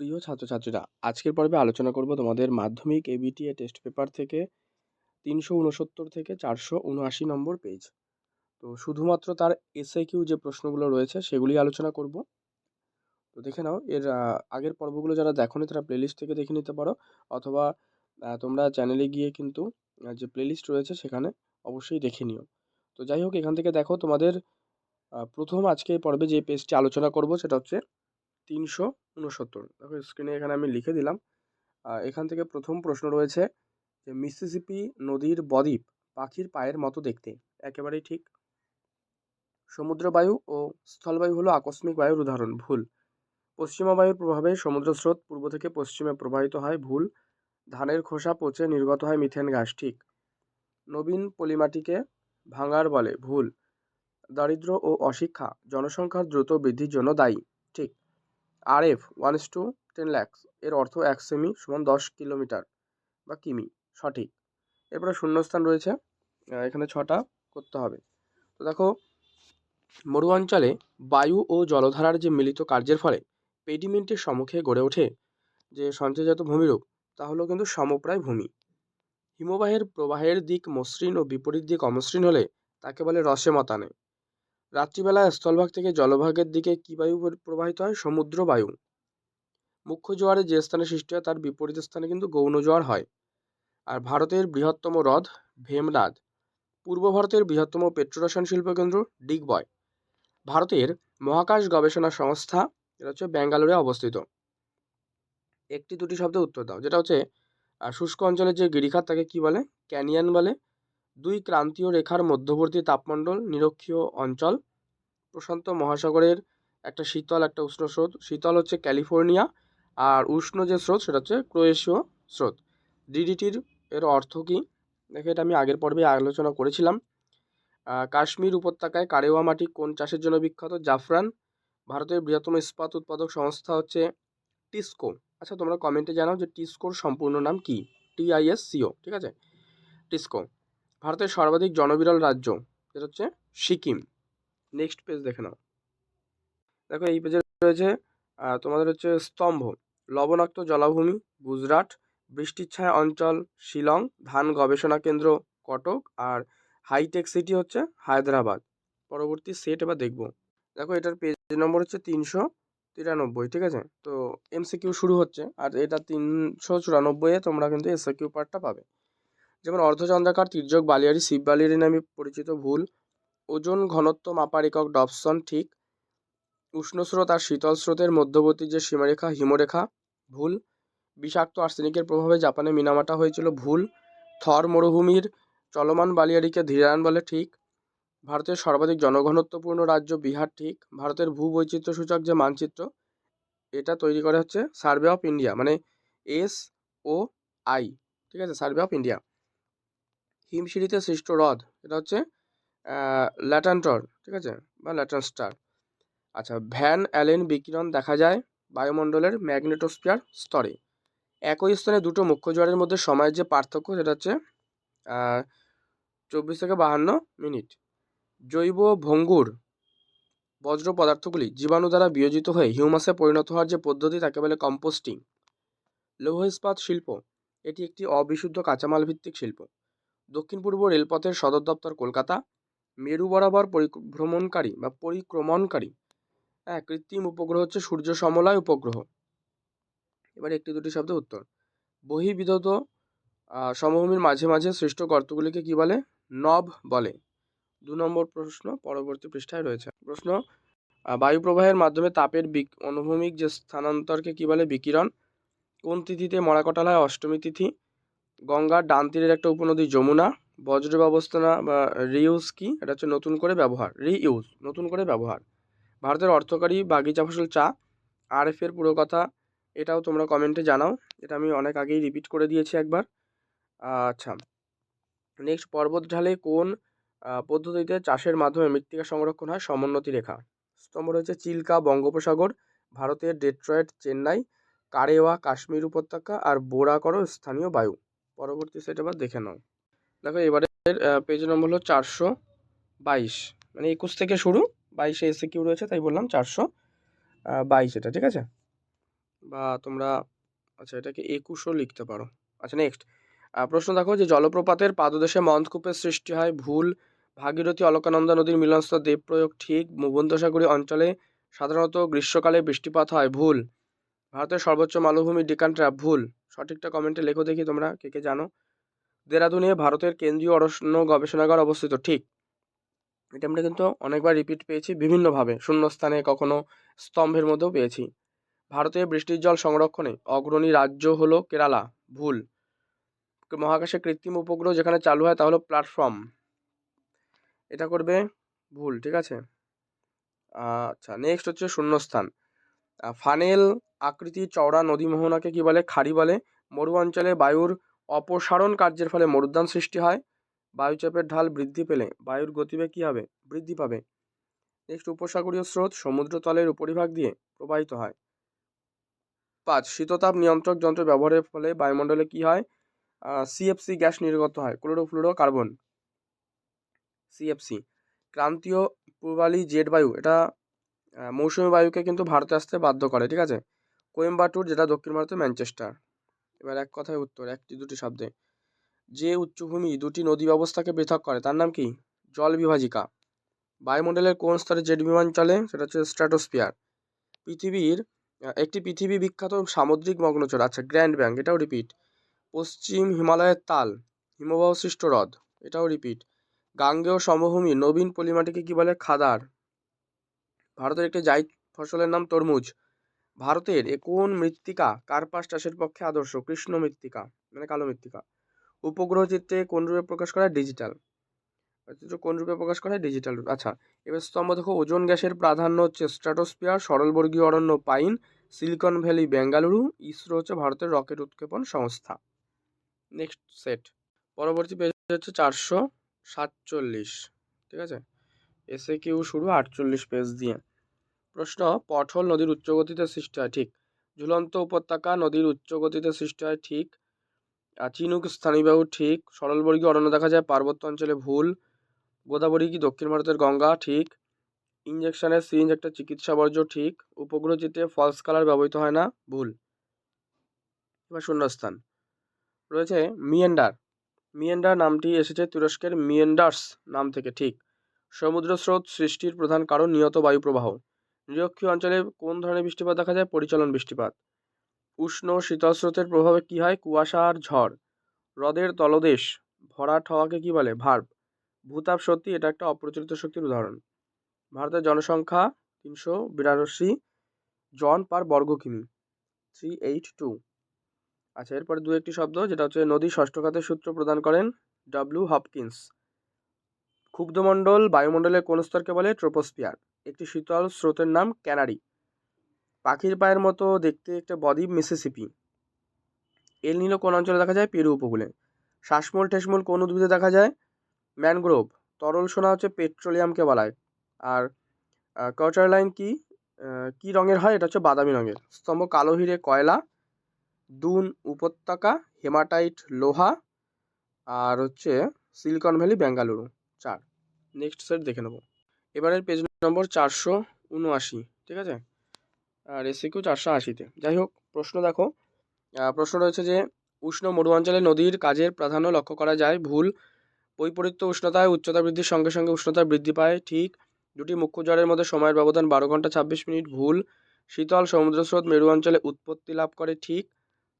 প্রিয় ছাত্রছাত্রীরা, আজকের পর্বে আলোচনা করব তোমাদের মাধ্যমিক এবিটিএ টেস্ট পেপার থেকে তিনশো উনসত্তর থেকে চারশো উনআশি নম্বর পেজ তো শুধুমাত্র তার এসএ কিউ যে প্রশ্নগুলো রয়েছে, সেগুলি আলোচনা করব। তো দেখে নাও, এর আগের পর্বগুলো যারা দেখোনি, তারা প্লেলিস্ট থেকে দেখে নিতে পারো, অথবা তোমরা চ্যানেলে গিয়ে কিন্তু যে প্লেলিস্ট রয়েছে সেখানে অবশ্যই দেখে নিও। তো যাই হোক, এখান থেকে দেখো তোমাদের প্রথম আজকে পর্বে যে পেজটি আলোচনা করব, সেটা হচ্ছে তিনশো উনসত্তর। দেখো স্ক্রিনে এখানে আমি লিখে দিলাম। এখান থেকে প্রথম প্রশ্ন রয়েছে যে মিসিসিপি নদীর বদ্বীপ পাখির পায়ের মতো দেখতে, একেবারেই ঠিক। সমুদ্রবায়ু ও স্থলবায়ু হলো আকস্মিক বায়ুর উদাহরণ, ভুল। পশ্চিমা বায়ুর প্রভাবে সমুদ্র স্রোত পূর্ব থেকে পশ্চিমে প্রবাহিত হয়, ভুল। ধানের খোসা পচে নির্গত হয় মিথেন গ্যাস ঠিক। নবীন পলিমাটিকে ভাঙার বলে, ভুল। দারিদ্র্য ও অশিক্ষা, জনসংখ্যার দ্রুত বৃদ্ধির জন্য দায়ী, ঠিক। R F one is to ten lakhs এর অর্থ এক সেমি সমান দশ কিলোমিটার বা কিমি, সঠিক। এরপরে শূন্যস্থান রয়েছে এখানে ছটা করতে হবে। তো দেখো মরু অঞ্চলে বায়ু ও জলধারার যে মিলিত কার্যের ফলে পেডিমেন্টের সম্মুখে গড়ে ওঠে যে সঞ্চয়জাত ভূমিরূপ, তা হলো কিন্তু সমপ্রায় ভূমি। হিমবাহের প্রবাহের দিক মসৃণ ও বিপরীত দিক অমসৃণ হলে তাকে বলে রসে মতানে রাত্রিবেলা স্থলভাগ থেকে জলভাগের দিকে কি বায়ু প্রবাহিত হয়? সমুদ্র বায়ু। মুখ্য জোয়ারে যে স্থানে সৃষ্টি হয় তার বিপরীত স্থানে কিন্তু গৌণ জোয়ার হয়। আর ভারতের বৃহত্তম হ্রদ ভেমনাদ। পূর্ব ভারতের বৃহত্তম পেট্রোরসায়ন শিল্পকেন্দ্র ডিগবয়। ভারতের মহাকাশ গবেষণা সংস্থা, এটা হচ্ছে ব্যাঙ্গালোরে অবস্থিত। একটি দুটি শব্দে উত্তর দাও, যেটা হচ্ছে শুষ্ক অঞ্চলের যে গিরিখাত তাকে কি বলে? ক্যানিয়ন বলে। দুই ক্রান্তীয় রেখার মধ্যবর্তী তাপমণ্ডল নিরক্ষীয় অঞ্চল। প্রশান্ত মহাসাগরের একটা শীতল, একটা উষ্ণ স্রোত। শীতল হচ্ছে ক্যালিফোর্নিয়া আর উষ্ণ যে স্রোত সেটা হচ্ছে ক্রোয়েশীয় স্রোত। ডিডিটির এর অর্থ কী? দেখে এটা আমি আগের পর্বে আলোচনা করেছিলাম। কাশ্মীর উপত্যকায় কারেওয়া মাটি কোন চাষের জন্য বিখ্যাত? জাফরান। ভারতের বৃহত্তম ইস্পাত উৎপাদক সংস্থা হচ্ছে টিসকো। আচ্ছা তোমরা কমেন্টে জানাও যে টিসকোর সম্পূর্ণ নাম কি? টিআইএস সিও ঠিক আছে? টিসকো। ভারতের সর্বাধিক জনবিরল রাজ্য, যেটা হচ্ছে সিকিম। নেক্সট পেজ দেখে নাও। দেখো, এই পেজে রয়েছে তোমাদের হচ্ছে স্তম্ভ, লবণাক্ত জলাভূমি, গুজরাট, বৃষ্টির ছায়া অঞ্চল, শিলং, ধান গবেষণা কেন্দ্র, কটক, আর হাইটেক সিটি হচ্ছে হায়দ্রাবাদ। পরবর্তী সেট এবার দেখব। দেখো, এটার পেজ নম্বর হচ্ছে তিনশো তিরানব্বই, ঠিক আছে? তো এমসিকিউ শুরু হচ্ছে, আর এটা তিনশো চুরানব্বইয়ে তোমরা কিন্তু এসএকিউ পার্টটা পাবে। যেমন অর্ধচন্দ্রাকার, তির্যক বালিয়ারি, শিব বালিয়ারি নামে পরিচিত ভুল। ওজন ঘনত্ব মাপার একক ডবসন, ঠিক। উষ্ণ স্রোত আর শীতল স্রোতের মধ্যবর্তী যে সীমারেখা, হিমরেখা, ভুল। বিষাক্ত আর্সেনিকের প্রভাবে জাপানে মিনামাটা হয়েছিল ভুল। থর মরুভূমির চলমান বালিয়ারিকে ধীরায়ন বলে, ঠিক। ভারতের সর্বাধিক জনঘনত্বপূর্ণ রাজ্য বিহার, ঠিক। ভারতের ভূবৈচিত্র্য সূচক যে মানচিত্র, এটা তৈরি করা হচ্ছে সার্ভে অফ ইন্ডিয়া মানে এস ও আই, ঠিক আছে, সার্ভে অফ ইন্ডিয়া। হিমশিরিতে সৃষ্ট হ্রদ, এটা হচ্ছে ল্যাটান্টর ঠিক আছে? বা ল্যাটান স্টার আচ্ছা ভ্যান অ্যালেন বিকিরণ দেখা যায় বায়ুমণ্ডলের ম্যাগনেটোস্ফিয়ার স্তরে। একই স্থানে দুটো মুখ্য জোয়ারের মধ্যে সময়ের যে পার্থক্য, সেটা হচ্ছে চব্বিশ থেকে বাহান্ন মিনিট। জৈব ভঙ্গুর বজ্র পদার্থগুলি জীবাণু দ্বারা বিয়োজিত হয়ে হিউমাসে পরিণত হওয়ার যে পদ্ধতি, তাকে বলে কম্পোস্টিং। লৌহ ইস্পাত শিল্প, এটি একটি অবিশুদ্ধ কাঁচামাল ভিত্তিক শিল্প। দক্ষিণ পূর্ব রেলপথের সদর দপ্তর কলকাতা, মেরু বরাবর পরিভ্রমণকারী বা পরিক্রমণকারী। হ্যাঁ কৃত্রিম উপগ্রহ হচ্ছে সূর্য সমলয় উপগ্রহ। এবার একটি দুটি শব্দ উত্তর। বহিবিধত সমভূমির মাঝে মাঝে সৃষ্ট গর্তগুলিকে কি বলে? নব বলে। দু নম্বর প্রশ্ন পরবর্তী পৃষ্ঠায় রয়েছে। প্রশ্ন বায়ু প্রবাহের মাধ্যমে তাপের অনুভূমিক যে স্থানান্তরকে কি বলে? বিকিরণ। কোন তিথিতে মরাকটাল হয় অষ্টমী তিথি? গঙ্গার ডান তীরের একটা উপনদী যমুনা, বজ্র ব্যবস্থানা বা রিউজ কি? এটা হচ্ছে নতুন করে ব্যবহার রিইউজ নতুন করে ব্যবহার। ভারতের অর্থকারী বাগিচা ফসল চা, আরএফ এর পুরো কথা, এটাও তোমরা কমেন্টে জানাও। এটা আমি অনেক আগেই রিপিট করে দিয়েছি একবার। আচ্ছা নেক্সট পর্বত ঢালে কোন পদ্ধতিতে চাষের মাধ্যমে মৃত্তিকা সংরক্ষণ হয়? সমোন্নতি রেখা। স্তম্ভ রয়েছে চিল্কা, বঙ্গোপসাগর, ভারতের ডেট্রয়েট, চেন্নাই, কারেওয়া, কাশ্মীর উপত্যকা আর বোরাকর স্থানীয় বায়ু। পরবর্তী সেট এবার দেখে নাও। দেখো এবারের পেজ নম্বর হলো চারশো বাইশ। মানে একুশ থেকে শুরু, বাইশে এসে কিউ রয়েছে, তাই বললাম চারশো বাইশ এটা, ঠিক আছে? বা তোমরা আচ্ছা এটাকে একুশও লিখতে পারো। আচ্ছা নেক্সট প্রশ্ন দেখো যে জলপ্রপাতের পাদদেশে মন্দকূপের সৃষ্টি হয় ভুল, ভাগীরথী অলকানন্দা নদীর মিলনস্থল, দেব প্রয়োগ ঠিক ভূমধ্যসাগরী অঞ্চলে সাধারণত গ্রীষ্মকালে বৃষ্টিপাত হয় ভুল, ভারতের সর্বোচ্চ মালভূমি ডিকান ট্র্যাপ ভুল। সঠিকটা কমেন্টে লেখো দেখি তোমরা কে কে জানো। দেরাদুনে ভারতের কেন্দ্রীয় অরণ্য গবেষণাগার অবস্থিত, ঠিক। এটা আমরা কিন্তু অনেকবার রিপিট পেয়েছি বিভিন্নভাবে, শূন্যস্থানে কখনো স্তম্ভের মধ্যেও পেয়েছি। ভারতে বৃষ্টির জল সংরক্ষণে অগ্রণী রাজ্য হলো কেরালা, ভুল। মহাকাশে কৃত্রিম উপগ্রহ যেখানে চালু হয় তা হলো প্ল্যাটফর্ম এটা করবে ভুল, ঠিক আছে? আচ্ছা নেক্সট হচ্ছে শূন্যস্থান। ফানেল আকৃতি চওড়া নদী মোহনাকে কি বলে? খাড়ি বলে। মরু অঞ্চলে বায়ুর অপসারণ কার্যের ফলে মরুদ্যান সৃষ্টি হয়। বায়ুচাপের ঢাল বৃদ্ধি পেলে বায়ুর গতিবেগ কী হবে? বৃদ্ধি পাবে। নেক্সট উপসাগরীয় স্রোত সমুদ্রতলের উপরিভাগ দিয়ে প্রবাহিত হয়। পাঁচ, শীততাপ নিয়ন্ত্রক যন্ত্র ব্যবহারের ফলে বায়ুমণ্ডলে কী হয়? সিএফসি গ্যাস নির্গত হয় ক্লোরোফ্লুরো কার্বন সিএফসি ক্রান্তীয় পূর্বালি জেট বায়ু, এটা মৌসুমি বায়ুকে কিন্তু ভারতে আসতে বাধ্য করে, ঠিক আছে? কোয়েম্বাটুর, যেটা দক্ষিণ ভারতের ম্যানচেস্টার। এবার এক কথায় উত্তর, একটি দুটি শব্দে। যে উচ্চভূমি দুটি নদী ব্যবস্থাকে পৃথক করে, তার নাম কি? জল বিভাজিকা। বায়ুমণ্ডলের কোন স্তরে জেট বিমান চলে? সেটা হচ্ছে স্ট্র্যাটোস্পিয়ার পৃথিবীর একটি পৃথিবী বিখ্যাত সামুদ্রিক মগ্নচর আচ্ছা গ্র্যান্ড ব্যাঙ্ক, এটাও রিপিট। পশ্চিম হিমালয়ের তাল, হিমবাহ সৃষ্ট হ্রদ, এটাও রিপিট। গাঙ্গেয় সমভূমি, নবীন পলিমাটিকে কি বলে? খাদার। ভারতের একটি জাইদ ফসলের নাম তরমুজ। ভারতের কোন মৃত্তিকা কার্পাস চাষের পক্ষে আদর্শ? কৃষ্ণ মৃত্তিকা মানে কালো মৃত্তিকা। উপগ্রহ চিত্রে কোন রূপে প্রকাশ করা ডিজিটাল কোন রূপে প্রকাশ করা ডিজিটাল রূপ আচ্ছা এবার স্তম্ভ দেখো, ওজন গ্যাসের প্রাধান্য হচ্ছে স্ট্র্যাটোস্পিয়ার সরলবর্গীয় অরণ্য pine Silicon Valley Bengaluru ISRO হচ্ছে ভারতের রকেট উৎক্ষেপণ সংস্থা। নেক্সট সেট পরবর্তী পেজ হচ্ছে চারশো সাতচল্লিশ, ঠিক আছে? এসে কিউ শুরু আটচল্লিশ পেজ দিয়ে। প্রশ্ন পটল নদীর উচ্চগতিতে সৃষ্টি হয়, ঠিক। ঝুলন্ত উপত্যকা নদীর উচ্চগতিতে সৃষ্টি হয়, ঠিক। চিনুক স্থানীয়বাহু, ঠিক। সরলবর্গীয় অরণ্য দেখা যায়, পার্বত্য অঞ্চলে ভুল। গোদাবরী কি দক্ষিণ ভারতের গঙ্গা, ঠিক। ইঞ্জেকশনের সিরিঞ্জ একটা চিকিৎসা বর্জ্য, ঠিক। উপগ্রহ চিত্রে ফলস কালার ব্যবহৃত হয় না, ভুল। এবার শূন্যস্থান। রয়েছে মিয়েন্ডার। মিয়েন্ডার নামটি এসেছে তুরস্কের মিয়েন্ডার্স নাম থেকে, ঠিক। সমুদ্র স্রোত সৃষ্টির প্রধান কারণ, নিয়ত বায়ু প্রবাহ নিরক্ষীয় অঞ্চলে কোন ধরনের বৃষ্টিপাত দেখা যায়? পরিচালন বৃষ্টিপাত। উষ্ণ শীতল স্রোতের প্রভাবে কী হয়? কুয়াশা আর ঝড়। হ্রদের তলদেশ। ভরাট হওয়াকে কী বলে? ভার্ব ভূতাপ সত্যি এটা একটা অপ্রচলিত শক্তির উদাহরণ। ভারতের জনসংখ্যা তিনশো বিরাশি জন পার বর্গ কিমি। Three eight two. আচ্ছা এরপরে দু একটি শব্দ, যেটা হচ্ছে নদী ষষ্ঠ খাতের সূত্র প্রদান করেন ডাব্লিউ হপকিন্স। ক্ষুব্ধমণ্ডল বায়ুমণ্ডলের কোন স্তরকে বলে? ট্রোপোস্পিয়ার একটি শীতল স্রোতের নাম ক্যানারি। পাখির পায়ের মতো দেখতে একটা বদ্বীপ মিসিসিপি। এল নিলো কোন অঞ্চলে দেখা যায়? পেরু উপকূলে। শ্বাসমূল, ঠেসমূল কোন উদ্ভিদে দেখা যায়? ম্যানগ্রোভ। তরল সোনা হচ্ছে পেট্রোলিয়ামকে বলায়। আর কাউচার লাইন কি? কি রঙের হয়? এটা হচ্ছে বাদামি রঙের। স্তম্ভ কালো হিরে কয়লা, দুন উপত্যকা, হেমাটাইট লোহা, আর হচ্ছে সিলিকন ভ্যালি বেঙ্গালুরু চার। নেক্সট সেট দেখে নেব। এবারের পেজ নম্বর চারশো উনআশি, ঠিক আছে? আর এসিকিউ চারশো আশিতে। যাই হোক, প্রশ্ন দেখো। প্রশ্ন রয়েছে যে, উষ্ণ মরু অঞ্চলে নদীর কাজের প্রাধান্য লক্ষ্য করা যায়? ভুল। বৈপরীত্য উষ্ণতায় উচ্চতা বৃদ্ধির সঙ্গে সঙ্গে উষ্ণতা বৃদ্ধি পায়, ঠিক। দুটি মুখ্য জ্বরের মধ্যে সময়ের ব্যবধান বারো ঘণ্টা ছাব্বিশ মিনিট, ভুল। শীতল সমুদ্র স্রোত মেরু অঞ্চলে উৎপত্তি লাভ করে, ঠিক।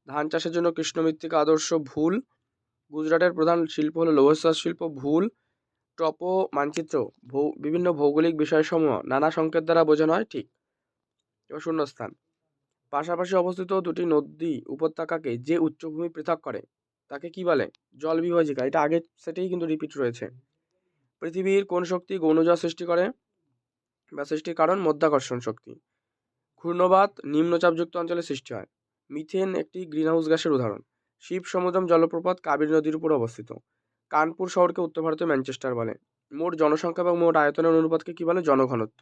ধান চাষের জন্য কৃষ্ণ মৃত্তিকা আদর্শ, ভুল। গুজরাটের প্রধান শিল্প হলো লৌহ শিল্প, ভুল। টপো মানচিত্র, ভৌ, বিভিন্ন ভৌগোলিক বিষয়সমূহ নানা সংকেত দ্বারা বোঝানো হয়, ঠিক। এবার শূন্যস্থান। পাশাপাশি অবস্থিত দুটি নদী উপত্যকাকে যে উচ্চভূমি পৃথক করে, তাকে কি বলে? জল বিভাজিকা। এটা আগের সেটেই কিন্তু রিপিট রয়েছে। পৃথিবীর কোন শক্তি গৌণজল সৃষ্টি করে? বা সৃষ্টির কারণ মধ্যাকর্ষণ শক্তি। ঘূর্ণবাদ নিম্নচাপযুক্ত অঞ্চলে সৃষ্টি হয়। মিথেন একটি গ্রিনহাউস গ্যাসের উদাহরণ। শিব সমুদ্রম জলপ্রপাত কাবেরী নদীর উপর অবস্থিত। কানপুর শহরকে উত্তর ভারতের ম্যানচেস্টার বলে। মোট জনসংখ্যা এবং মোট আয়তনের অনুপাতকে কী বলে? জনঘনত্ব।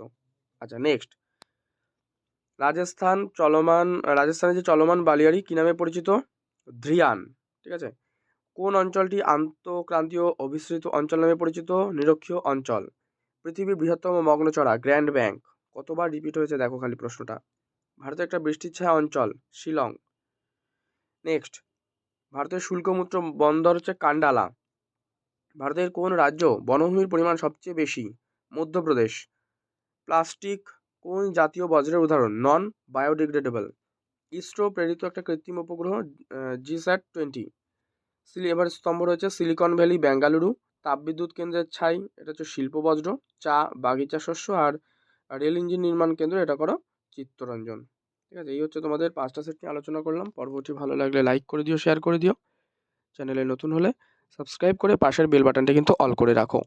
আচ্ছা নেক্সট রাজস্থান চলমান, রাজস্থানের যে চলমান বালিয়ারি কী নামে পরিচিত? ধ্রিয়ান ঠিক আছে? কোন অঞ্চলটি আন্তঃক্রান্তীয় অভিসৃত অঞ্চল নামে পরিচিত? নিরক্ষীয় অঞ্চল। পৃথিবীর বৃহত্তম মগ্নচড়া, গ্র্যান্ড ব্যাংক। কতবার রিপিট হয়েছে? দেখো খালি প্রশ্নটা। ভারতের একটা বৃষ্টির ছায়া অঞ্চল, শিলং। নেক্সট ভারতের শুল্কমূত্র বন্দর হচ্ছে কান্ডালা। ভারতের কোন রাজ্য বনভূমির পরিমাণ সবচেয়ে বেশি? মধ্যপ্রদেশ। প্লাস্টিক কোন জাতীয় বজ্রের উদাহরণ? Non biodegradable. ইসরো প্রেরিত একটা কৃত্রিম উপগ্রহ জিস্যাট টোয়েন্টি। এবার স্তম্ভ রয়েছে সিলিকন ভ্যালি, বেঙ্গালুরু। তাপবিদ্যুৎ কেন্দ্রের ছাই, এটা হচ্ছে শিল্প বজ্র, চা, বাগিচা শস্য আর রেল ইঞ্জিন নির্মাণ কেন্দ্র, এটা করো চিত্তরঞ্জন। ঠিক আছে, এই হচ্ছে তোমাদের পাঁচটা সেট নিয়ে আলোচনা করলাম। পর্বটি ভালো লাগলে লাইক করে দিও, শেয়ার করে দিও। চ্যানেলে নতুন হলে সাবস্ক্রাইব করে পাশের বেল বাটনটা কিন্তু অল করে রাখো।